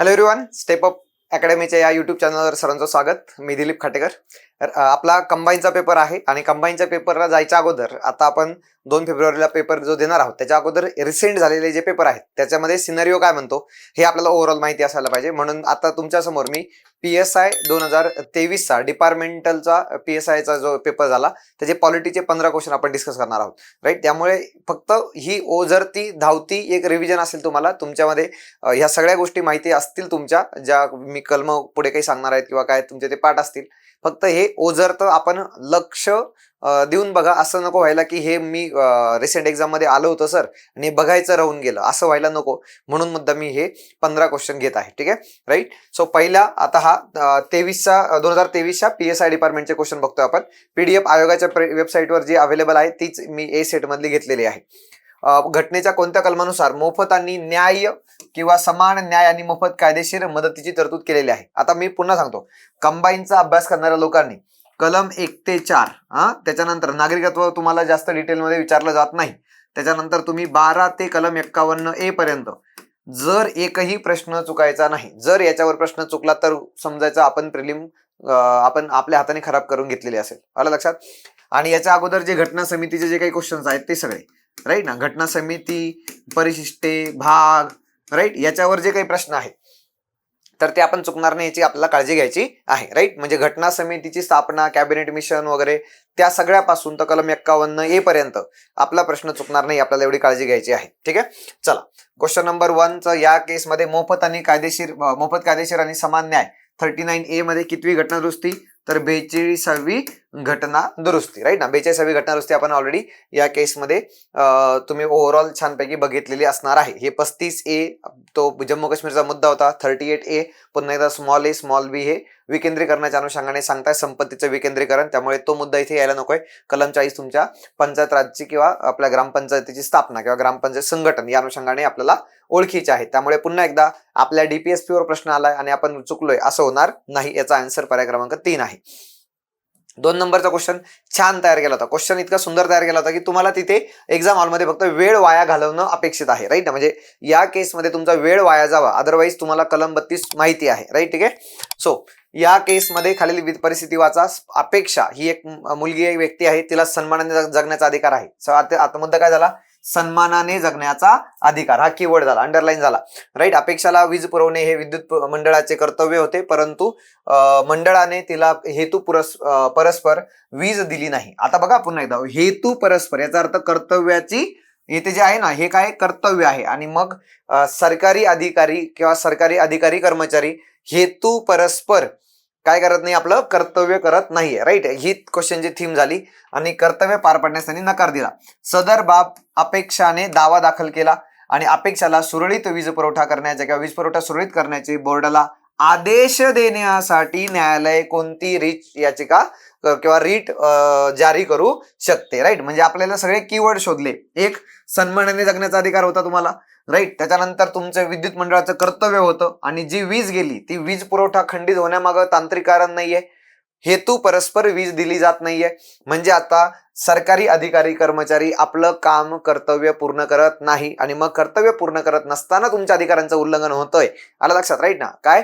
Hello everyone step up अकॅडमीच्या या YouTube चॅनलवर सर्वांचं स्वागत. मी दिलीप खाटेकर. आपला कंबाईनचा पेपर आहे आणि कंबाईनच्या पेपरला जायच्या अगोदर आता आपण दोन फेब्रुवारीला पेपर जो देणार आहोत त्याच्या अगोदर रिसेंट झालेले जे पेपर आहेत त्याच्यामध्ये सिनरिओ काय म्हणतो हे आपल्याला ओव्हरऑल माहिती असायला पाहिजे. म्हणून आता तुमच्यासमोर मी पी एस आय दोन हजार तेवीसचा डिपार्टमेंटलचा पी एस आयचा जो पेपर झाला त्याचे पॉलिटीचे पंधरा क्वेश्चन आपण डिस्कस करणार आहोत. राईट त्यामुळे फक्त ही ओझरती धावती एक रिव्हिजन असेल तुम्हाला तुमच्यामध्ये ह्या सगळ्या गोष्टी माहिती असतील तुमच्या ज्या मी कलम पुढे काही सांगणार आहेत किंवा काय तुमचे ते पाठ असतील फक्त हे ओझर तर आपण लक्ष देऊन बघा. असं नको व्हायला की हे मी रिसेंट एक्झाममध्ये आलं होतं सर आणि हे बघायचं राहून गेलं. असं व्हायला नको. म्हणून मुद्दा मी हे पंधरा क्वेश्चन घेत आहे. ठीक आहे? राईट सो पहिला आता हा तेवीसचा दोन हजार तेवीसच्या पी एस आय डिपार्टमेंटचे क्वेश्चन बघतो आपण. पीडीएफ आयोगाच्या वेबसाईटवर जी अवेलेबल आहे तीच मी ए सेटमधली घेतलेली आहे. घटनेच्या कोणत्या कलमानुसार मोफत आणि न्याय किंवा समान न्याय आणि मोफत कायदेशीर मदतीची तरतूद केलेली आहे? आता मी पुन्हा सांगतो. कंबाईनचा अभ्यास करणाऱ्या लोकांनी कलम एक ते चार हा त्याच्यानंतर नागरिकत्व तुम्हाला जास्त डिटेलमध्ये विचारलं जात नाही. त्याच्यानंतर तुम्ही बारा ते कलम एक्कावन्न ए पर्यंत जर एकही प्रश्न चुकायचा नाही जर याच्यावर प्रश्न चुकला तर समजायचं आपण प्रिलिम आपण आपल्या हाताने खराब करून घेतलेले असेल. आलं लक्षात? आणि याच्या अगोदर जे घटना समितीचे जे काही क्वेश्चन्स आहेत ते सगळे. राईट ना? घटना समिती परिशिष्टे भाग राईट याच्यावर जे काही प्रश्न आहेत तर ते आपण चुकणार नाही याची आपल्याला काळजी घ्यायची आहे. राईट म्हणजे घटना समितीची स्थापना कॅबिनेट मिशन वगैरे त्या सगळ्यापासून तर कलम एक्कावन्न ए पर्यंत आपला प्रश्न चुकणार नाही आपल्याला एवढी काळजी घ्यायची आहे. ठीक आहे? चला. क्वेश्चन नंबर वनचं या केसमध्ये मोफत आणि कायदेशीर मोफत कायदेशीर आणि समान न्याय. थर्टी नाईन ए मध्ये कितवी घटना दुरुस्ती तर बेचाळीसावी घटना दुरुस्ती राईट ना? बेचाळीसावी घटना दुरुस्ती आपण ऑलरेडी या केसमध्ये तुम्ही ओव्हरऑल छानपैकी बघितलेली असणार आहे. हे पस्तीस ए तो जम्मू काश्मीरचा मुद्दा होता. थर्टी एट ए पुन्हा एकदा स्मॉल ए स्मॉल बी हे विकेंद्रीकरणाच्या अनुषंगाने सांगताय संपत्तीचं विकेंद्रीकरण त्यामुळे तो मुद्दा इथे यायला नकोय. कलम चाळीस तुमच्या पंचायत राजची किंवा आपल्या ग्रामपंचायतीची स्थापना किंवा ग्रामपंचायत संघटन या अनुषंगाने आपल्याला ओळखीचे आहे. त्यामुळे पुन्हा एकदा आपल्या डीपीएसपी वर प्रश्न आलाय आणि आपण चुकलोय असं होणार नाही याचा आन्सर पर्याय क्रमांक तीन आहे. दोन नंबरचा क्वेश्चन छान तयार केला होता. क्वेश्चन इतका सुंदर तयार केला होता की तुम्हाला तिथे एक्झाम हॉलमध्ये फक्त वेळ वाया घालवणं अपेक्षित आहे राईट म्हणजे या केसमध्ये तुमचा वेळ वाया जावा. अदरवाईज तुम्हाला कलम बत्तीस माहिती आहे राईट ठीक आहे? सो या केसमध्ये खालील विविध परिस्थिती वाचा अपेक्षा ही एक मुलगी एक व्यक्ती आहे तिला सन्मानाने जगण्याचा अधिकार आहे. सो आता आता मुद्दा काय झाला? सन्मानाने जगण्याचा अधिकार हा कीवर्ड झाला अंडरलाईन झाला. राईट अपेक्षाला वीज पुरवणे हे विद्युत मंडळाचे कर्तव्य होते परंतु मंडळाने तिला हेतू पुरस परस्पर वीज दिली नाही. आता बघा पुन्हा एकदा हेतू परस्पर याचा अर्थ कर्तव्याची इथे जे आहे ना हे काय? कर्तव्य आहे. आणि मग सरकारी अधिकारी किंवा सरकारी अधिकारी कर्मचारी हेतू परस्पर काय करत नाही आपलं? कर्तव्य करत नाहीये. राईट ही क्वेश्चनची थीम झाली आणि कर्तव्य पार पाडण्यास त्यांनी नकार दिला. सदर बाब अपेक्षाने दावा दाखल केला आणि अपेक्षाला सुरळीत वीज पुरवठा करण्याचे किंवा वीज पुरवठा सुरळीत करण्याचे बोर्डाला आदेश देण्यासाठी न्यायालय कोणती रीच याचिका किंवा रीट जारी करू शकते राईट म्हणजे आपल्याला सगळे कीवर्ड शोधले. एक सन्मानाने जगण्याचा अधिकार होता तुम्हाला राईट त्याच्यानंतर तुमचं विद्युत मंडळाचं कर्तव्य होतं आणि जी वीज गेली ती वीज पुरवठा खंडित होण्यामागं तांत्रिक कारण नाहीये. हेतू परस्पर वीज दिली जात नाहीये. म्हणजे आता सरकारी अधिकारी कर्मचारी आपलं काम कर्तव्य पूर्ण करत नाही. आणि मग कर्तव्य पूर्ण करत नसताना तुमच्या अधिकारांचं उल्लंघन होतंय. आला लक्षात राईट ना? काय?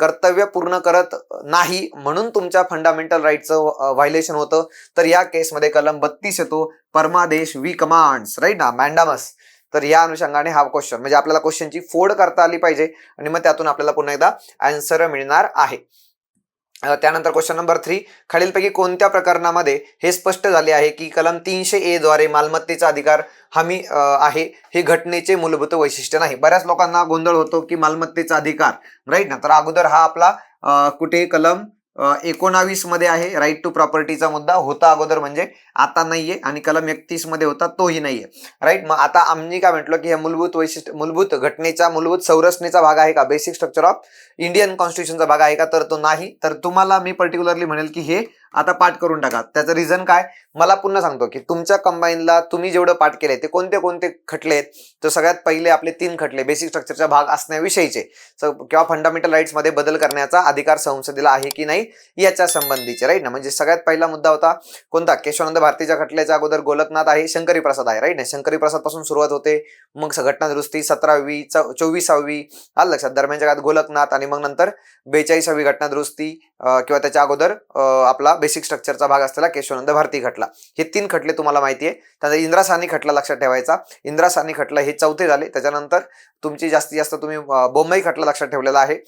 कर्तव्य पूर्ण करत नाही म्हणून तुमच्या फंडामेंटल राईटचं व्हायलेशन होतं. तर या केसमध्ये कलम बत्तीस येतो. परमादेश वी कमांड्स राईट ना? मॅन्डामस तर या अनुषंगाने हा क्वेश्चन म्हणजे आपल्याला क्वेश्चनची फोड करता आली पाहिजे. आणि मग त्यातून आपल्याला पुन्हा एकदा आन्सर मिळणार आहे. त्यानंतर क्वेश्चन नंबर थ्री खालीलपैकी कोणत्या प्रकरणामध्ये हे स्पष्ट झाले आहे की कलम तीनशे ए द्वारे मालमत्तेचा अधिकार हमी आहे? हे घटनेचे मूलभूत वैशिष्ट्य नाही. बऱ्याच लोकांना गोंधळ होतो की मालमत्तेचा अधिकार राईट ना? तर अगोदर हा आपला कुठे कलम एकोणावीसमध्ये आहे राईट टू प्रॉपर्टीचा मुद्दा. होता अगोदर म्हणजे आता नाहीये आणि कलम एकतीसमध्ये होता तोही नाहीये. राईट मग आता आम्ही काय म्हटलं की हे मूलभूत वैशिष्ट्य मूलभूत घटनेचा मूलभूत संरचनेचा भाग आहे का? बेसिक स्ट्रक्चर ऑफ इंडियन कॉन्स्टिट्यूशनचा भाग आहे का? तर तो नाही. तर तुम्हाला मी पर्टिक्युलरली म्हणेल की हे आता पाठ करून टाका. त्याचं रिझन काय? मला पुन्हा सांगतो की तुमच्या कंबाईनला तुम्ही जेवढं पाठ केले ते कोणते कोणते खटले आहेत? तर सगळ्यात पहिले आपले तीन खटले बेसिक स्ट्रक्चरचा भाग असण्याविषयीचे. किंवा फंडामेंटल राईट्समध्ये बदल करण्याचा अधिकार संसदेला आहे की नाही याच्या संबंधीचे राईट ना? म्हणजे सगळ्यात पहिला मुद्दा होता कोणता? केशवानंद भारतीच्या खटल्याच्या अगोदर गोलकनाथ आहे शंकरी प्रसाद आहे राईट ना? शंकरी प्रसादपासून सुरुवात होते. मग घटना दुरुस्ती सतरावी चौ- चोवीसावी आलं लक्षात दरम्यानच्या काळात गोलकनाथ आणि मग नंतर बेचाळीसावी घटना दुरुस्ती किंवा त्याच्या अगोदर आपला बेसिक स्ट्रक्चरचा भाग असलेला केशवानंद भारती खटला. हे तीन खटले तुम्हाला माहिती आहे त्यानंतर इंदिरा सानी खटला लक्षात ठेवायचा. इंदिरा सानी खटला हे चौथे झाले. त्याच्यानंतर तुमची जास्तीत जास्त तुम्ही बोंबई खटला लक्षात ठेवलेला आहे.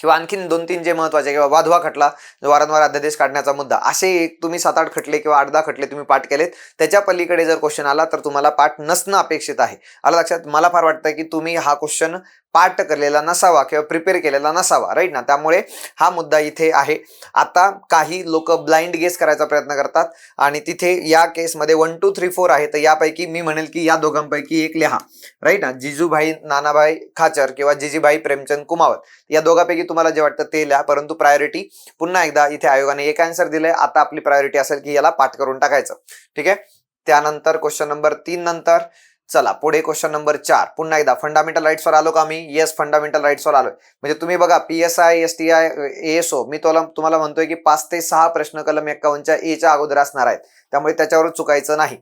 किंवा आणखीन दोन तीन जे महत्त्वाचे किंवा वाधवा खटला वारंवार अध्यादेश काढण्याचा मुद्दा असे एक तुम्ही सात आठ खटले किंवा आठ दहा खटले तुम्ही पाठ केलेत. त्याच्या पलीकडे जर क्वेश्चन आला तर तुम्हाला पाठ नसणं अपेक्षित आहे. आला लक्षात? मला फार वाटतं की तुम्ही हा क्वेश्चन पाठ केलेला नसावा किंवा प्रिपेअर केलेला नसावा राईट ना? त्यामुळे हा मुद्दा इथे आहे. आता काही लोक ब्लाइंड गेस करायचा प्रयत्न करतात आणि तिथे या केसमध्ये वन टू थ्री फोर आहे. तर यापैकी मी म्हणेल की या दोघांपैकी एक लिहा. राईट ना? जिजूभाई नानाभाई खाचर किंवा जिजीभाई प्रेमचंद कुमावत. या दोघांपैकी तुम्हाला जे वाटतं ते लिहा. परंतु प्रायोरिटी पुन्हा एकदा इथे आयोगाने एक आन्सर दिलंय. आता आपली प्रायोरिटी असेल की याला पाठ करून टाकायचं. ठीक आहे? त्यानंतर क्वेश्चन नंबर तीन नंतर चला पुढे क्वेश्चन नंबर चार. पुन्हा एकदा फंडामेंटल राईट्सवर आलो का मी येस फंडामेंटल राईट्सवर आलो म्हणजे तुम्ही बघा P S I S T I so मी तुला तुम्हाला म्हणतोय की पाच ते सहा प्रश्न कलम एक्कावनच्या एच्या अगोदर असणार आहेत. त्यामुळे त्याच्यावर चुकायचं नाही.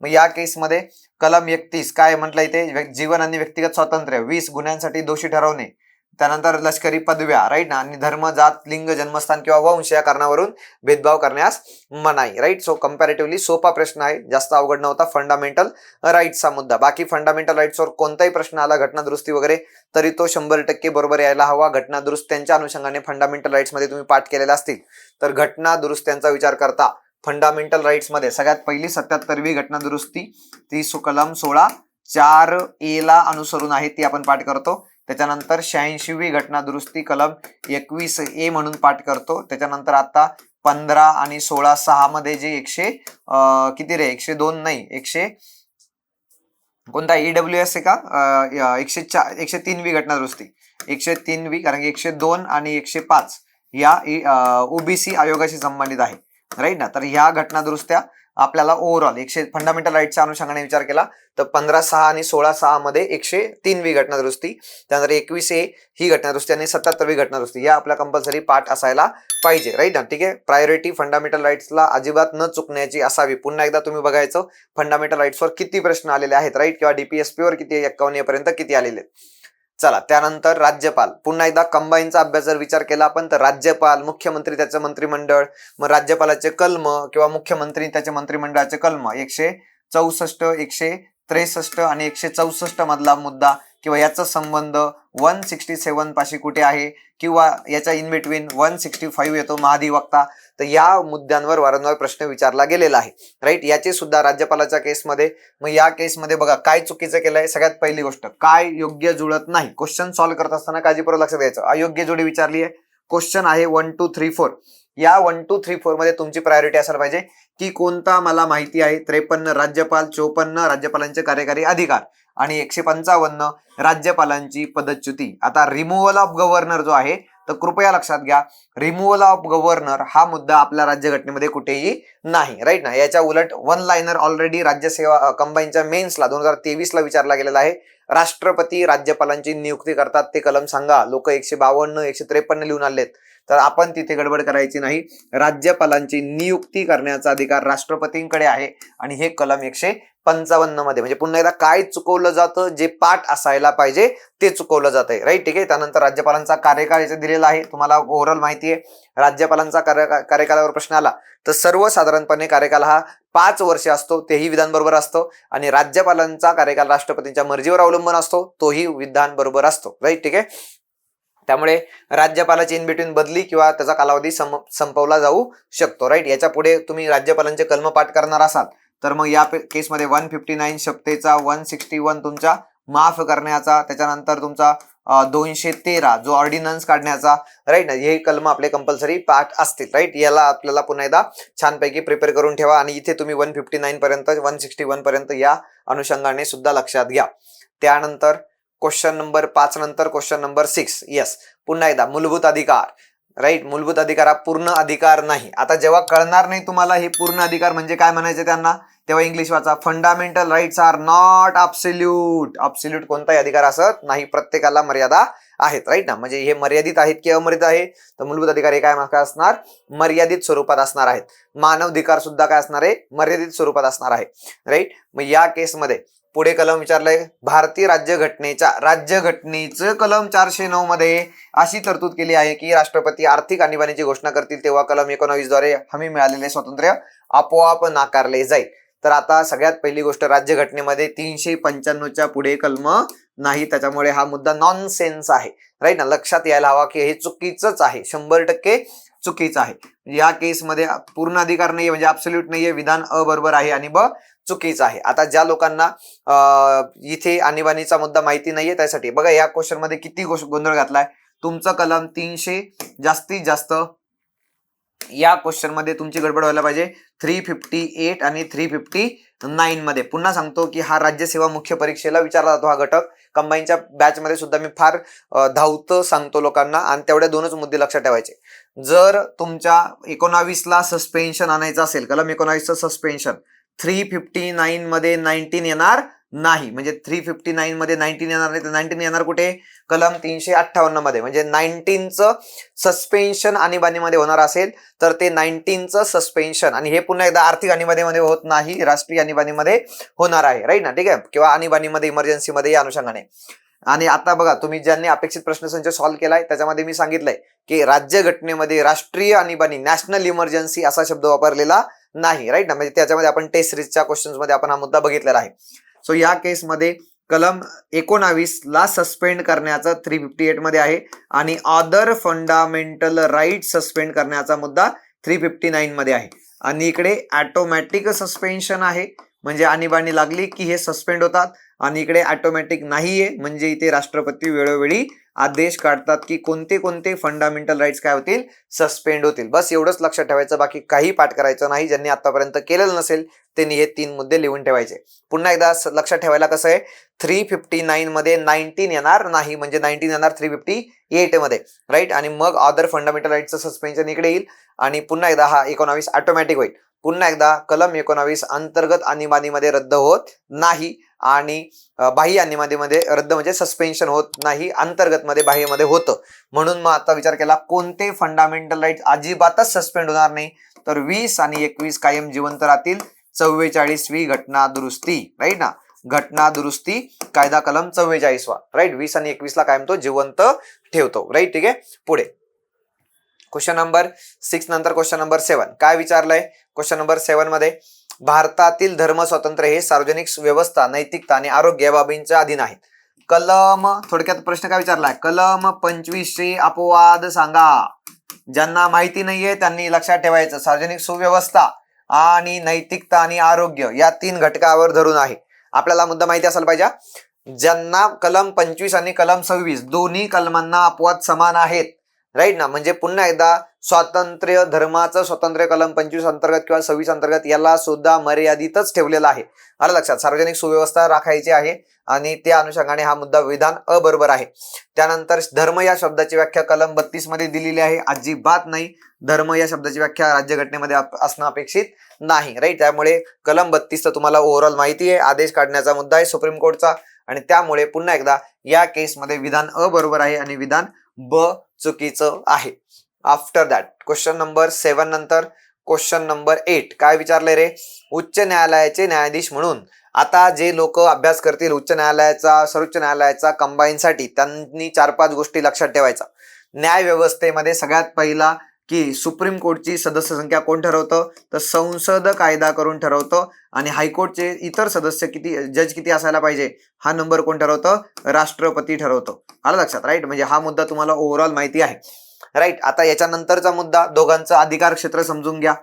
मग या केसमध्ये कलम एकतीस काय म्हटलं इथे? व्य- जीवन आणि व्यक्तिगत स्वातंत्र्य वीस गुन्ह्यांसाठी दोषी ठरवणे. त्यानंतर लष्करी पदव्या राईट ना? आणि धर्म जात लिंग जन्मस्थान किंवा वंश या कारणावरून भेदभाव करण्यास मनाई राईट सो कम्पॅरेटिव्हली सोपा प्रश्न आहे. जास्त अवघड नव्हता. फंडामेंटल राईट्सचा मुद्दा. बाकी फंडामेंटल राईट्सवर कोणताही प्रश्न आला घटना दुरुस्ती वगैरे तरी तो शंभर टक्के बरोबर यायला हवा. घटना दुरुस्त्यांच्या अनुषंगाने फंडामेंटल राईट्समध्ये तुम्ही पाठ केलेला असतील. तर घटना दुरुस्त्यांचा विचार करता. फंडामेंटल राईट्समध्ये सगळ्यात पहिली सत्याहत्तरवी घटना दुरुस्ती ती सुकलम सोळा चार ए ला अनुसरून आहे ती आपण पाठ करतो. त्याच्यानंतर शहाऐंशीवी घटना दुरुस्ती कलम एकवीस ए म्हणून पाठ करतो. त्याच्यानंतर आता पंधरा आणि सोळा सहा मध्ये जे एकशे किती रे? एकशे दोन नाही एकशे कोणता? ईडब्ल्यू एस आहे का? एकशे चार एकशे तीनवी घटना दुरुस्ती एकशे तीनवी कारण की एकशे दोन आणि एकशे पाच या ओबीसी आयोगाशी संबंधित आहे. राईट ना? तर ह्या घटना दुरुस्त्या आपल्याला ओव्हरऑल एकशे फंडामेंटल राईटच्या अनुषंगाने विचार केला तर पंधरा सहा आणि सोळा सहा मध्ये एकशे तीनवी घटना दुरुस्ती त्यानंतर एकवीस ए ही घटनादुरुस्ती आणि सत्याहत्तरवी घटनादुरुस्ती या आपल्या कंपल्सरी पाठ असायला पाहिजे राईट ना ठीक आहे? प्रायोरिटी फंडामेंटल राईट्सला अजिबात न चुकण्याची असावी. पुन्हा एकदा तुम्ही बघायचं फंडामेंटल राईट्सवर किती प्रश्न आलेले आहेत राईट किंवा डीपीएसपीवर किती एक्कावन्न पर्यंत किती आलेले आहेत? चला त्यानंतर राज्यपाल. पुन्हा एकदा कंबाईनचा अभ्यास जर विचार केला आपण तर राज्यपाल मुख्यमंत्री त्याचं मंत्रिमंडळ मग राज्यपालाचे कलम किंवा मुख्यमंत्री त्याचे मंत्रिमंडळाचे कलम. एकशे चौसष्ट एकशे त्रेसष्ट आणि एकशे चौसष्ट मधला मुद्दा किंवा याचा संबंध वन सिक्स्टी सेवन पाशी कुठे आहे? किंवा याच्या in between one sixty five येतो महाधिवक्ता तर या मुद्द्यांवर वारंवार प्रश्न विचारला गेलेला आहे. राईट याचे सुद्धा राज्यपालाच्या केसमध्ये. मग या केसमध्ये बघा काय चुकीचं केलंय? सगळ्यात पहिली गोष्ट काय योग्य जुळत नाही? क्वेश्चन सॉल्व्ह करत असताना काळजीपूर्वक लक्षात द्यायचं. अयोग्य जोडी विचारली आहे. क्वेश्चन आहे वन टू थ्री फोर. या वन टू थ्री फोरमध्ये तुमची प्रायोरिटी असायला पाहिजे. की कोणता मला माहिती आहे? त्रेपन्न राज्यपाल चोपन्न राज्यपालांचे कार्यकारी अधिकार. आणि एकशे पंचावन्न राज्यपालांची पदच्युती. आता रिमूव्हल ऑफ गव्हर्नर जो आहे तर कृपया लक्षात घ्या रिमूव्हल ऑफ गव्हर्नर हा मुद्दा आपल्या राज्यघटनेमध्ये कुठेही नाही राईट ना? याच्या उलट वन लाईनर ऑलरेडी राज्यसेवा कंबाईनच्या मेन्सला दोन हजार तेवीसला विचारला गेलेला आहे. राष्ट्रपती राज्यपालांची नियुक्ती करतात ते कलम सांगा. लोक एकशे बावन्न एकशे त्रेपन्न लिहून आलेत. तर आपण तिथे गडबड करायची नाही. राज्यपालांची नियुक्ती करण्याचा अधिकार राष्ट्रपतींकडे आहे आणि हे कलम एकशे पंचावन्नमध्ये म्हणजे पुन्हा एकदा काय चुकवलं जातं जे पाठ असायला पाहिजे ते चुकवलं जातंय. राईट ठीक आहे? त्यानंतर राज्यपालांचा कार्यकाळ याचा दिलेला आहे. तुम्हाला ओव्हरऑल माहिती आहे. राज्यपालांचा कार्य- कार्यकालावर प्रश्न आला तर सर्वसाधारणपणे कार्यकाल हा पाच वर्ष असतो. तेही विधान बरोबर असतो. आणि राज्यपालांचा कार्यकाल राष्ट्रपतींच्या मर्जीवर अवलंबून असतो. तोही विधान बरोबर असतो. राईट ठीक आहे? त्यामुळे राज्यपालाची इन बिटवीन बदली किंवा त्याचा कालावधी सम संपवला जाऊ शकतो. राईट याच्यापुढे तुम्ही राज्यपालांचे कलम पाठ करणार असाल. तर मग या केसमध्ये वन फिफ्टी नाईन शब्देचा वन सिक्स्टी वन तुमचा माफ करण्याचा त्याच्यानंतर तुमचा दोनशे तेरा जो ऑर्डिनन्स काढण्याचा राईट ना हे कलम आपले कंपल्सरी पाठ असतील राईट याला आपल्याला पुन्हा एकदा छानपैकी प्रिपेअर करून ठेवा आणि इथे तुम्ही वन फिफ्टी नाईन पर्यंत वन सिक्स्टी वन पर्यंत या अनुषंगाने सुद्धा लक्षात घ्या. त्यानंतर क्वेश्चन नंबर पाच नंतर क्वेश्चन नंबर सिक्स येस पुन्हा एकदा मूलभूत अधिकार राईट मूलभूत अधिकार हा पूर्ण अधिकार नाही. आता जेव्हा कळणार नाही तुम्हाला हे पूर्ण अधिकार म्हणजे काय म्हणायचे त्यांना? तेव्हा इंग्लिश वाचा. Fundamental rights are not absolute absolute कोणताही अधिकार असत नाही. प्रत्येकाला मर्यादा आहेत राईट ना? म्हणजे हे मर्यादित आहेत की अमर्यादित आहे? तर मूलभूत अधिकार हे काय काय असणार? मर्यादित स्वरूपात असणार आहेत. मानवाधिकार सुद्धा काय असणार आहे? मर्यादित स्वरूपात असणार आहे. राईट मग या केसमध्ये पुढे कलम विचारलंय. भारतीय राज्यघटनेच्या राज्यघटनेचं कलम चारशे नऊ मध्ये अशी तरतूद केली आहे की राष्ट्रपती आर्थिक आणीबाणीची घोषणा करतील तेव्हा कलम एकोणावीसद्वारे हमी मिळालेले स्वातंत्र्य आपोआप नाकारले जाईल. तर आता सगळ्यात पहिली गोष्ट राज्यघटनेमध्ये तीनशे पंच्याण्णवच्या पुढे कलम नाही. त्याच्यामुळे हा मुद्दा नॉन सेन्स आहे. राईट ना? लक्षात यायला हवा की हे चुकीचंच आहे. शंभर टक्के चुकीचं आहे. या केसमध्ये पूर्ण अधिकार नाहीये म्हणजे ऍब्सोल्यूट नाहीये. विधान अबरोबर आहे आणि ब चुकीचं आहे. आता ज्या लोकांना इथे आणीबाणीचा मुद्दा माहिती नाहीये त्यासाठी. बघा या क्वेश्चनमध्ये किती गोष्ट गोंधळ घातलाय. तुमचं कलम तीनशे जास्तीत जास्त या क्वेश्चनमध्ये तुमची गडबड व्हायला पाहिजे. थ्री फिफ्टी एट आणि थ्री फिफ्टी नाईन मध्ये. पुन्हा सांगतो की हा राज्यसेवा मुख्य परीक्षेला विचारला जातो हा घटक. कंबाईनच्या बॅच मध्ये सुद्धा मी फार धावतं सांगतो लोकांना आणि तेवढ्या दोनच मुद्दे लक्षात ठेवायचे. जर तुमच्या एकोणावीसला सस्पेन्शन आणायचं असेल कलम एकोणावीसचं सस्पेन्शन थ्री फिफ्टी नाईन मध्ये नाईन्टीन येणार नाही. म्हणजे थ्री फिफ्टी नाईन मध्ये नाईन्टीन येणार नाही तर नाईन्टीन येणार कुठे? कलम तीनशे अठ्ठावन्नमध्ये. म्हणजे नाईन्टीनचं सस्पेन्शन आणीबाणीमध्ये होणार असेल तर ते नाईन्टीनचं सस्पेन्शन आणि हे पुन्हा एकदा आर्थिक आणीबाणीमध्ये होत नाही राष्ट्रीय आणीबाणीमध्ये होणार आहे. राईट ना? ठीक आहे? किंवा आणीबाणीमध्ये इमर्जन्सीमध्ये या अनुषंगाने. आणि आता बघा तुम्ही ज्यांनी अपेक्षित प्रश्नसंच सॉल्व्ह केलाय त्याच्यामध्ये मी सांगितलंय की राज्यघटनेमध्ये राष्ट्रीय आणीबाणी नॅशनल इमर्जन्सी असा शब्द वापरलेला नाही. राईट ना? म्हणजे त्याच्यामध्ये आपण टेस्ट सिरीजच्या क्वेश्चन्समध्ये आपण हा मुद्दा बघितलेला आहे. सो या केसमध्ये कलम एकोणावीस ला सस्पेंड करण्याचा थ्री फिफ्टी एटमध्ये आहे आणि अदर फंडामेंटल राईट सस्पेंड करण्याचा मुद्दा थ्री फिफ्टी नाईन मध्ये आहे. आणि इकडे ॲटोमॅटिक सस्पेन्शन आहे. म्हणजे आणीबाणी लागली की हे सस्पेंड होतात. आणि इकडे ऑटोमॅटिक नाहीये. म्हणजे इथे राष्ट्रपती वेळोवेळी आदेश काढतात की कोणते कोणते फंडामेंटल राईट्स काय होतील? सस्पेंड होतील. बस एवढंच लक्षात ठेवायचं. बाकी काही पाठ करायचं नाही. ज्यांनी आतापर्यंत केलेलं नसेल त्यांनी हे तीन मुद्दे लिहून ठेवायचे. पुन्हा एकदा स- लक्षात ठेवायला कसं आहे? थ्री फिफ्टी नाईन मध्ये नाईन्टीन येणार नाही. म्हणजे नाईन्टीन येणार थ्री फिफ्टी एटमध्ये. राईट आणि मग अदर फंडामेंटल राईटचं सस्पेन्शन इकडे येईल. आणि पुन्हा एकदा हा एकोणावीस ऑटोमॅटिक होईल. पुन्हा एकदा कलम एकोणावीस अंतर्गत आणीबाणीमध्ये रद्द होत नाही आणि बाह्य आणीबाणीमध्ये रद्द म्हणजे सस्पेन्शन होत नाही अंतर्गत मध्ये बाह्यमध्ये होतं. म्हणून मग आता विचार केला कोणते फंडामेंटल राईट अजिबातच सस्पेंड होणार नाही? तर वीस आणि एकवीस कायम जिवंत राहतील. चव्वेचाळीसवी घटना दुरुस्ती राईट ना? घटना दुरुस्ती कायदा कलम चव्वेचाळीसवा राईट वीस आणि एकवीसला कायम तो जिवंत ठेवतो राईट ठीक आहे? पुढे. क्वेश्चन नंबर सिक्स नंतर क्वेश्चन नंबर सेवन काय विचारलंय? क्वेश्चन नंबर सेवनमध्ये भारतातील धर्म स्वातंत्र्य हे सार्वजनिक व्यवस्था नैतिकता आणि आरोग्य या बाबींच्या अधीन आहेत. कलम थोडक्यात प्रश्न काय विचारलाय? कलम पंचवीसशे अपवाद सांगा. ज्यांना माहिती नाहीये त्यांनी लक्षात ठेवायचं. सार्वजनिक सुव्यवस्था आणि नैतिकता आणि आरोग्य या तीन घटकावर धरून आहे. आपल्याला मुद्दा माहिती असायला पाहिजे ज्यांना कलम पंचवीस आणि कलम सव्वीस दोन्ही कलमांना अपवाद समान आहेत. राईट ना? म्हणजे पुन्हा एकदा स्वातंत्र्य धर्माचं स्वातंत्र्य कलम पंचवीस अंतर्गत किंवा सव्वीस अंतर्गत याला सुद्धा मर्यादितच ठेवलेला आहे. आलं लक्षात? सार्वजनिक सुव्यवस्था राखायची आहे आणि त्या अनुषंगाने हा मुद्दा विधान अबरोबर आहे. त्यानंतर धर्म या शब्दाची व्याख्या कलम बत्तीसमध्ये दिलेली आहे. अजिबात नाही. धर्म या शब्दाची व्याख्या राज्यघटनेमध्ये असणं अपेक्षित नाही. राईट त्यामुळे कलम बत्तीस तर तुम्हाला ओव्हरऑल माहिती आहे. आदेश काढण्याचा मुद्दा आहे सुप्रीम कोर्टचा आणि त्यामुळे पुन्हा एकदा या केसमध्ये विधान अ बरोबर आहे आणि विधान ब चुकीचं आहे. After that question number seven नंतर क्वेश्चन नंबर एट काय विचारले रे? उच्च न्यायालयाचे न्यायाधीश म्हणून. आता जे लोक अभ्यास करतील उच्च न्यायालयाचा सर्वोच्च न्यायालयाचा कंबाईनसाठी त्यांनी चार पाच गोष्टी लक्षात ठेवायचा न्याय व्यवस्थेमध्ये सगळ्यात पहिला की सुप्रीम कोर्टची सदस्य संख्या कोण ठरवतं? तर संसद कायदा करून ठरवतं आणि हायकोर्टचे इतर सदस्य किती जज किती असायला पाहिजे? हा नंबर कोण ठरवतं? राष्ट्रपती ठरवतो. आलं लक्षात राईट म्हणजे हा मुद्दा तुम्हाला ओव्हरऑल माहिती आहे. राईट आता याच्यानंतरचा मुद्दा दोघांचं अधिकार क्षेत्र समजून घ्या.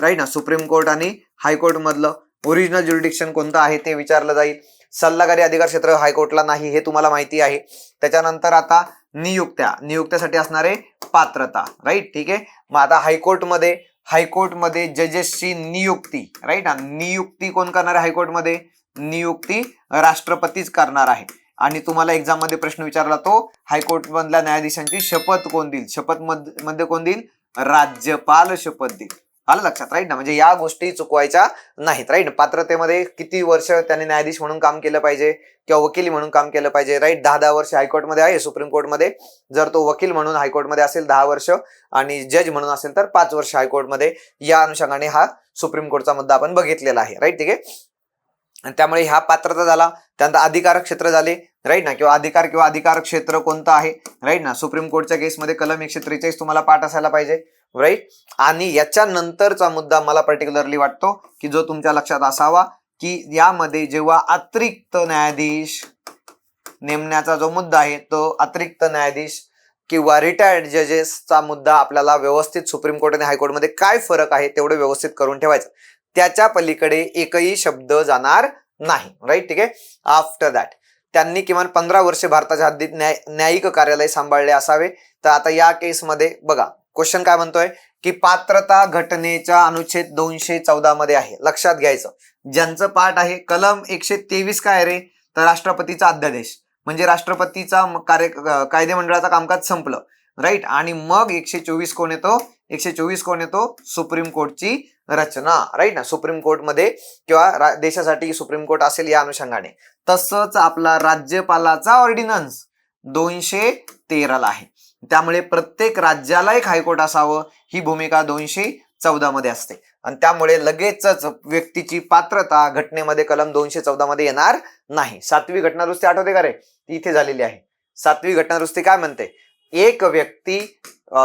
राईट ना? सुप्रीम कोर्ट आणि हायकोर्ट मधलं ओरिजिनल ज्युरिडिक्शन कोणतं आहे ते विचारलं जाईल. सल्लागारी अधिकार क्षेत्र हायकोर्टला नाही हे तुम्हाला माहिती आहे. त्याच्यानंतर आता नियुक्त्या. नियुक्त्यासाठी असणारे पात्रता. राईट ठीक आहे? मग आता हायकोर्टमध्ये हायकोर्टमध्ये जजेसची नियुक्ती. राईट ना? नियुक्ती कोण करणार आहे हायकोर्टमध्ये नियुक्ती राष्ट्रपतीच करणार आहे. आणि तुम्हाला एक्झाममध्ये प्रश्न विचारला तो हायकोर्ट मधल्या न्यायाधीशांची शपथ कोण देईल? शपथमध्ये कोण देईल? राज्यपाल शपथ देईल. आलं लक्षात राईट ना? म्हणजे या गोष्टी चुकवायच्या नाहीत राईट पात्रतेमध्ये किती वर्ष त्यांनी न्यायाधीश म्हणून काम केलं पाहिजे किंवा वकिली म्हणून काम केलं पाहिजे राईट दहा दहा वर्ष हायकोर्टमध्ये आहे सुप्रीम कोर्टमध्ये. जर तो वकील म्हणून हायकोर्टमध्ये असेल दहा वर्ष आणि जज म्हणून असेल तर पाच वर्ष हायकोर्टमध्ये. या अनुषंगाने हा सुप्रीम कोर्टचा मुद्दा आपण बघितलेला आहे राईट ठीक आहे? आणि त्यामुळे ह्या पात्रता झाला. त्यानंतर अधिकार क्षेत्र झाले. राईट ना? किंवा अधिकार किंवा अधिकार क्षेत्र कोणतं आहे? राईट ना? सुप्रीम कोर्टच्या केसमध्ये कलम एकशे त्रेचाळीस तुम्हाला पाठ असायला पाहिजे. राईट आणि याच्यानंतरचा मुद्दा मला पर्टिक्युलरली वाटतो की जो तुमच्या लक्षात असावा की यामध्ये जेव्हा अतिरिक्त न्यायाधीश नेमण्याचा जो मुद्दा आहे तो अतिरिक्त न्यायाधीश किंवा रिटायर्ड जजेसचा मुद्दा आपल्याला व्यवस्थित सुप्रीम कोर्ट आणि हायकोर्टमध्ये काय फरक आहे तेवढं व्यवस्थित करून ठेवायचं. त्याच्या पलीकडे एकही शब्द जाणार नाही. राईट ठीक आहे? आफ्टर दॅट त्यांनी किमान पंधरा वर्ष भारताच्या हद्दीत न्याय न्यायिक कार्यालय सांभाळले असावे. तर आता या केसमध्ये बघा क्वेश्चन काय म्हणतोय? की पात्रता घटनेच्या अनुच्छेद दोनशे चौदा मध्ये आहे. लक्षात घ्यायचं. ज्यांचं पाठ आहे कलम एकशे तेवीस काय आहे रे? तर राष्ट्रपतीचा अध्यादेश. म्हणजे राष्ट्रपतीचा कार्य कायदेमंडळाचं कामकाज संपलं. राईट आणि मग एकशे चोवीस कोण येतो? एकशे चोवीस कोण येतो? सुप्रीम कोर्टची रचना. राईट ना? सुप्रीम कोर्टमध्ये किंवा देशासाठी सुप्रीम कोर्ट असेल या अनुषंगाने. तसंच आपला राज्यपालाचा ऑर्डिनन्स दोनशे तेराला आहे. त्यामुळे प्रत्येक राज्याला एक हायकोर्ट असावं ही भूमिका दोनशे चौदा मध्ये असते. आणि त्यामुळे लगेचच व्यक्तीची पात्रता घटनेमध्ये कलम दोनशे चौदा मध्ये येणार नाही. सातवी घटनादुरुस्ती आठवते का रे? ती इथे झालेली आहे. सातवी घटनादुरुस्ती काय म्हणते? एक व्यक्ती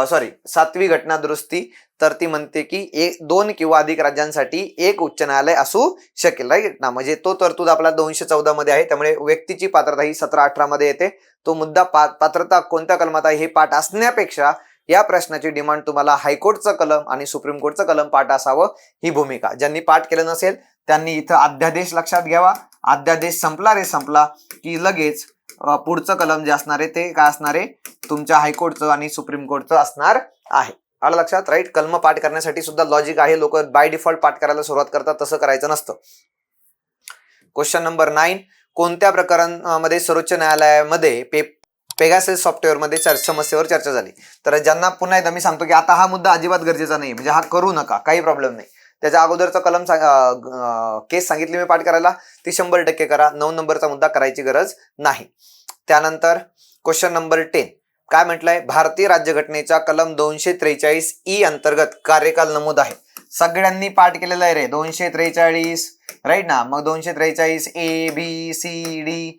सॉरी सातवी घटना दुरुस्ती तर ती म्हणते की एक दोन किंवा अधिक राज्यांसाठी एक उच्च न्यायालय असू शकेल राईट ना म्हणजे तो तरतूद आपला दोनशे चौदा मध्ये आहे त्यामुळे व्यक्तीची पात्रता ही सतरा अठरा मध्ये येते. तो मुद्दा पा पात्रता कोणत्या कलमात आहे हे पाठ असण्यापेक्षा या प्रश्नाची डिमांड तुम्हाला हायकोर्टचं कलम आणि सुप्रीम कोर्टचं कलम पाठ असावं ही भूमिका. ज्यांनी पाठ केलं नसेल त्यांनी इथं अध्यादेश लक्षात घ्यावा. अध्यादेश संपला रे संपला की लगेच पुढचं कलम जे असणार आहे ते काय असणार आहे? तुमच्या हायकोर्टचं आणि सुप्रीम कोर्टचं असणार आहे. आलं लक्षात? राईट कलम पाठ करण्यासाठी सुद्धा लॉजिक आहे. लोक बाय डिफॉल्ट पाठ करायला सुरुवात करतात तसं करायचं नसतं. क्वेश्चन नंबर नाईन कोणत्या प्रकरणामध्ये सर्वोच्च न्यायालयामध्ये पे पेगासेस सॉफ्टवेअरमध्ये चर समस्येवर चर्चा झाली? तर ज्यांना पुन्हा एकदा मी सांगतो की आता हा मुद्दा अजिबात गरजेचा नाही म्हणजे हा करू नका. काही प्रॉब्लेम नाही. त्याच्या अगोदरचा कलम सांग केस सांगितली मी पाठ करायला ती शंभर टक्के करा. नऊ नंबरचा मुद्दा करायची गरज नाही. त्यानंतर क्वेश्चन नंबर टेन काय म्हटलंय? भारतीय राज्यघटनेच्या कलम दोनशे त्रेचाळीस ई अंतर्गत कार्यकाल नमूद आहे. सगळ्यांनी पाठ केलेला आहे रे. दोनशे त्रेचाळीस राईट ना? मग दोनशे त्रेचाळीस ए बी सी डी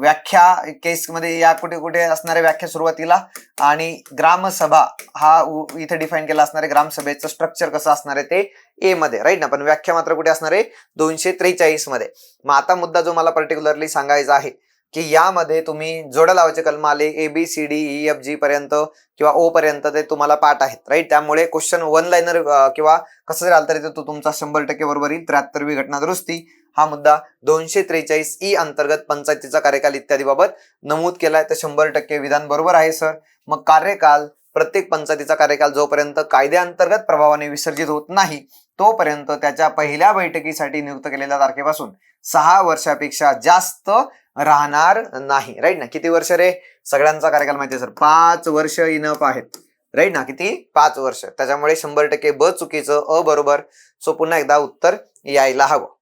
व्याख्या केसमध्ये या कुठे कुठे असणाऱ्या व्याख्या सुरुवातीला आणि ग्रामसभा हा इथे डिफाईन केला असणार आहे ग्रामसभेचं स्ट्रक्चर कसं असणार आहे ते ए मध्ये राईट ना? पण व्याख्या मात्र कुठे असणार आहे? दोनशे त्रेचाळीसमध्ये. मग आता मुद्दा जो मला पर्टिक्युलरली सांगायचा आहे की यामध्ये तुम्ही जोड्या लावायचे कलम आले A B C D E F G पर्यंत किंवा ओ पर्यंत ते तुम्हाला पाठ आहेत राईट त्यामुळे क्वेश्चन वन लाईनर किंवा कसं जरी आलं तरी तो तुमचा शंभर टक्के बरोबर येईल. त्र्याहत्तरवी घटना दुरुस्ती हा मुद्दा दोनशे त्रेचाळीस ई अंतर्गत पंचायतीचा कार्यकाल इत्यादी बाबत नमूद केलाय. तर शंभर टक्के विधान बरोबर आहे सर. मग कार्यकाल प्रत्येक पंचायतीचा कार्यकाल जोपर्यंत कायद्याअंतर्गत प्रभावाने विसर्जित होत नाही तोपर्यंत त्याच्या पहिल्या बैठकीसाठी नियुक्त केलेल्या तारखेपासून सहा वर्षापेक्षा जास्त राहणार नाही. राईट ना? किती वर्ष रे? सगळ्यांचा कार्यकाल माहिती आहे सर. पाच वर्ष इनफ आहेत. राईट ना? किती? पाच वर्ष. त्याच्यामुळे शंभर टक्के ब चुकीचं अ बरोबर. सो पुन्हा एकदा उत्तर यायला हवं.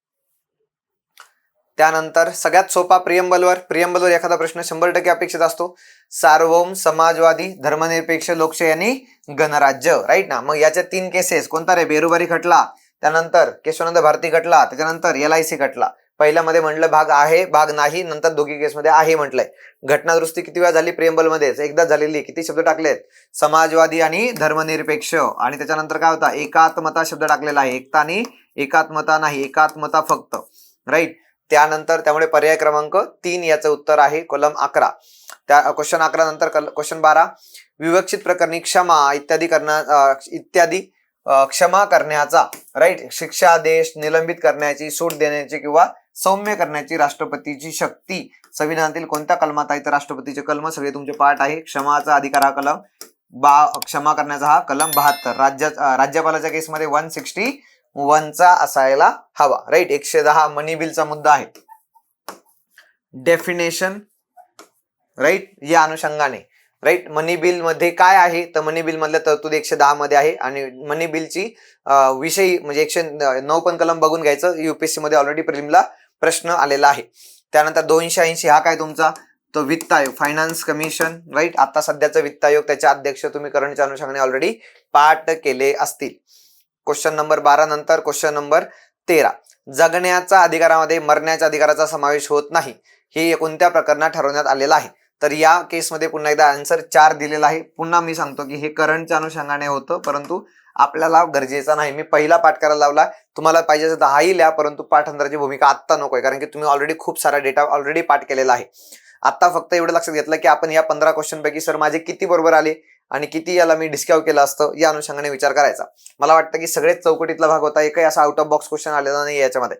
त्यानंतर सगळ्यात सोपा प्रियंबलवर प्रियंबलवर एखादा प्रश्न शंभर टक्के अपेक्षित असतो. सार्वभौम समाजवादी धर्मनिरपेक्ष लोकशाही आणि गणराज्य राईट ना? मग याच्या तीन केसेस कोणता रे? बेरुबारी खटला त्यानंतर केशवानंद भारती खटला त्याच्यानंतर एल आय सी खटला. पहिल्यामध्ये म्हटलं भाग आहे भाग नाही नंतर दोघी केसमध्ये आहे म्हटलंय. घटनादुरुस्ती किती वेळा झाली प्रियंबल एकदा झालेली. किती शब्द टाकलेत? समाजवादी आणि धर्मनिरपेक्ष. आणि त्याच्यानंतर काय होता? एकात्मता शब्द टाकलेला आहे. एकता आणि एकात्मता नाही एकात्मता फक्त. राईट त्यानंतर त्यामुळे पर्याय क्रमांक तीन याचं उत्तर आहे कलम अकरा. त्या क्वेश्चन अकरा नंतर क्वेश्चन बारा. विवक्षित प्रकरणी क्षमा इत्यादी करण्या इत्यादी क्षमा करण्याचा राईट शिक्षादेश निलंबित करण्याची सूट देण्याची किंवा सौम्य करण्याची राष्ट्रपतीची शक्ती. संविधानातील कोणत्या कलमात आहे तर राष्ट्रपतीचे कलम सगळे तुमचे पाठ आहे. क्षमाचा अधिकार हा कलम बा क्षमा करण्याचा हा कलम बहात्तर. राज्या राज्यपालाच्या केसमध्ये वन सिक्स्टी वनचा असायला हवा. राईट एकशे दहा मनी बिलचा मुद्दा आहे. डेफिनेशन राईट या अनुषंगाने. राईट मनी बिलमध्ये काय आहे? तर मनी बिल मधल्या तरतूद एकशे दहा मध्ये आहे. आणि मनी बिलची विषयी म्हणजे एकशे नऊ पण कलम बघून घ्यायचं. युपीएससी मध्ये ऑलरेडी प्रिलिमला प्रश्न आलेला आहे. त्यानंतर दोनशे ऐंशी हा काय तुमचा? तो वित्त आयोग फायनान्स कमिशन राईट आता सध्याचा वित्त आयोग त्याचे अध्यक्ष तुम्ही करंटच्या अनुषंगाने ऑलरेडी पाठ केले असतील. क्वेश्चन नंबर बारा नंतर क्वेश्चन नंबर तेरा. जगण्याचा अधिकारामध्ये मरण्याच्या अधिकाराचा समावेश होत नाही. हे कोणत्या प्रकरणात ठरवण्यात आलेलं आहे. तर या केसमध्ये पुन्हा एकदा आन्सर चार दिलेला आहे. पुन्हा मी सांगतो की हे करंटच्या अनुषंगाने होतं परंतु आपल्याला गरजेचा नाही. मी पहिला पाठ करायला लावला. तुम्हाला पाहिजे असेल तर हाही लिहा परंतु पाठांतराची भूमिका आत्ता नको आहे कारण की तुम्ही ऑलरेडी खूप सारा डेटा ऑलरेडी पाठ केलेला आहे. आत्ता फक्त एवढं लक्षात घेतलं की आपण या पंधरा क्वेश्चनपैकी सर माझे किती बरोबर आले? आणि किती याला मी डिस्काउंट केलं असतं या अनुषंगाने विचार करायचा. मला वाटतं की सगळेच चौकटीतला भाग होता एकही असा आउट ऑफ बॉक्स क्वेश्चन आलेला नाही याच्यामध्ये.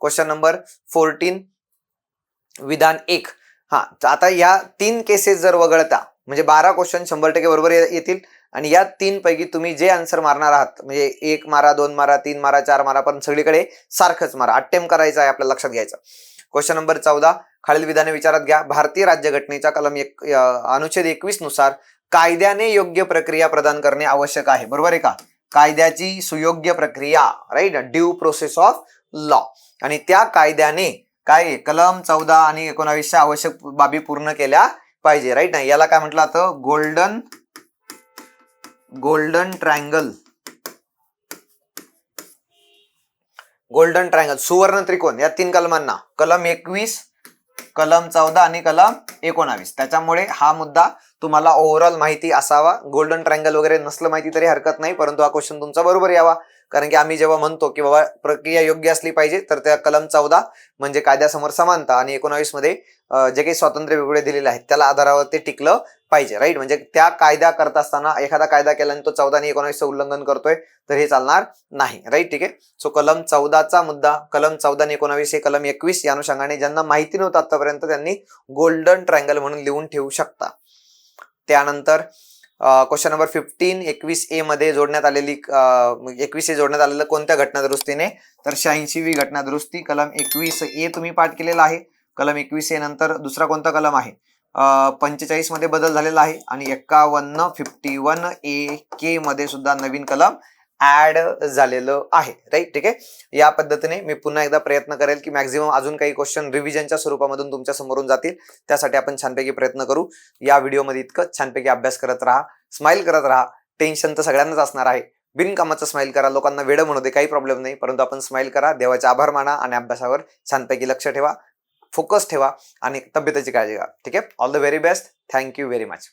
क्वेश्चन नंबर फोर्टीन विधान एक. हा आता या तीन केसेस जर वगळता म्हणजे बारा क्वेश्चन शंभर टक्के बरोबर येतील. आणि या तीन पैकी तुम्ही जे आन्सर मारणार आहात म्हणजे एक मारा दोन मारा तीन मारा चार मारा पण सगळीकडे सारखंच मारा. अटेम्प करायचं आहे आपल्याला लक्षात घ्यायचं. क्वेश्चन नंबर चौदा खालील विधाने विचारात घ्या. भारतीय राज्यघटनेच्या कलम एक अनुच्छेद एकवीसनुसार कायद्याने योग्य प्रक्रिया प्रदान करणे आवश्यक आहे. बरोबर आहे का? कायद्याची सुयोग्य प्रक्रिया right due process of law आणि त्या कायद्याने काय कलम चौदा आणि एकोणावीसच्या आवश्यक बाबी पूर्ण केल्या पाहिजे राईट नाही याला काय म्हटलं जातं? Golden golden triangle golden triangle सुवर्ण त्रिकोण या तीन कलमांना. कलम एकवीस कलम चौदा आणि कलम एकोणावीस. त्याच्यामुळे हा मुद्दा तुम्हाला ओव्हरऑल माहिती असावा. गोल्डन ट्रँगल वगैरे नसलं माहिती तरी हरकत नाही परंतु हा क्वेश्चन तुमचा बरोबर यावा. कारण की आम्ही जेव्हा म्हणतो की बाबा प्रक्रिया योग्य असली पाहिजे तर त्या कलम चौदा म्हणजे कायद्यासमोर समानता आणि एकोणावीसमध्ये जे काही स्वातंत्र्य वेगवेगळे दिलेले आहेत त्याला आधारावर ते टिकलं पाहिजे राईट म्हणजे त्या कायदा करत असताना एखादा कायदा केला आणि तो चौदा आणि एकोणावीसचं उल्लंघन करतोय तर हे चालणार नाही राईट ठीक आहे? सो कलम चौदाचा मुद्दा कलम चौदा आणि एकोणावीस हे कलम एकवीस या अनुषंगाने ज्यांना माहिती नव्हतं आतापर्यंत त्यांनी गोल्डन ट्रँगल म्हणून लिहून ठेवू शकता. त्यानंतर क्वेश्चन नंबर फिफ्टीन एकवीस ए मध्ये जोडण्यात आलेली एकवीस ए जोडण्यात आलेलं कोणत्या घटना दुरुस्तीने तर शहाऐंशीवी घटना दुरुस्ती कलम एकवीस ए तुम्ही पाठ केलेला आहे. कलम एकवीस ए नंतर दुसरा कोणता कलम आहे? पंचेचाळीसमध्ये बदल झालेला आहे. आणि एक्कावन्न फिफ्टी वन ए के मध्ये सुद्धा नवीन कलम ऍड झालेलं आहे राईट ठीक आहे? या पद्धतीने मी पुन्हा एकदा प्रयत्न करेल की मॅक्झिमम अजून काही क्वेश्चन रिव्हिजनच्या स्वरूपामधून तुमच्या समोरून जातील. त्यासाठी आपण छानपैकी प्रयत्न करू. या व्हिडिओमध्ये इतकं छानपैकी अभ्यास करत राहा स्माईल करत राहा. टेन्शन तर सगळ्यांनाच असणार आहे. बिनकामाचं स्माइल करा लोकांना वेळ म्हणू दे काही प्रॉब्लेम नाही. परंतु आपण स्माइल करा देवाचे आभार माना आणि अभ्यासावर छानपैकी लक्ष ठेवा फोकस ठेवा आणि तब्येतीची काळजी घ्या. ठीक आहे? All the very best thank you very much